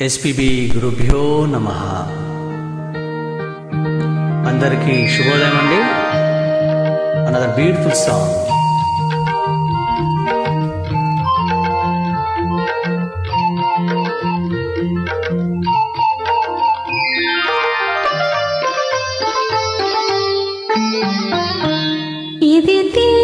SPB గురుభ్యో నమ. అందరికీ శుభోదయం అండి. అనదర్ బ్యూటిఫుల్ సాంగ్ ఇది తీ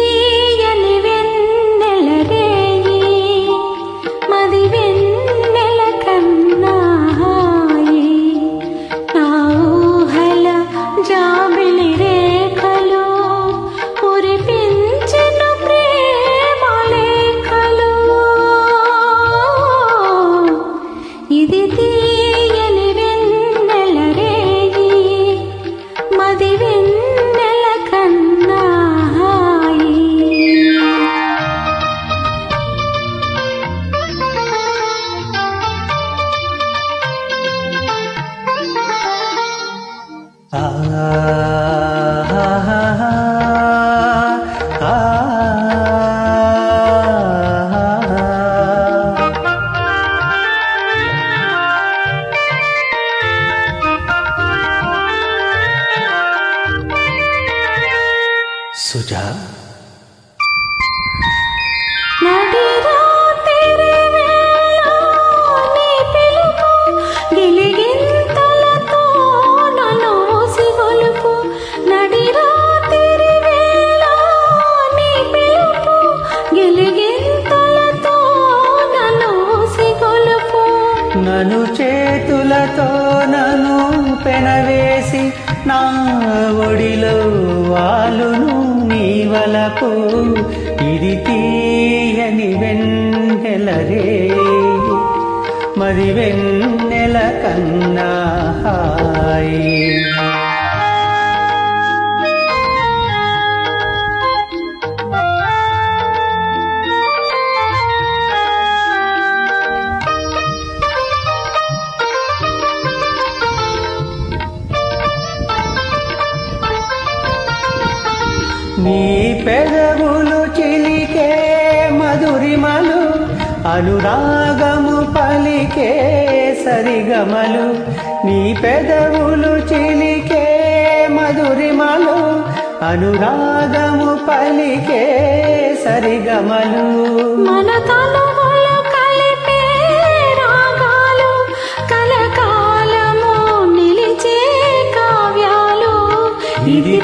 सुझा నను చేతులతో నను పెనవేసి నా ఒడిలో వాలును నీ వలపు ఇది తీయని వెన్నెలరే మరి వెన్నెల కన్నా హాయి. నీ పెదవులు చిలికే మధురిమలు అనురాగము పలికే సరిగమలు. నీ పెదవులు చిలికే మధురిమలు అనురాగము పలికే సరిగమలు. మన తనువులు కలిపే రాగాలు కలకాలము నిలిచే కావ్యాలు. ఇది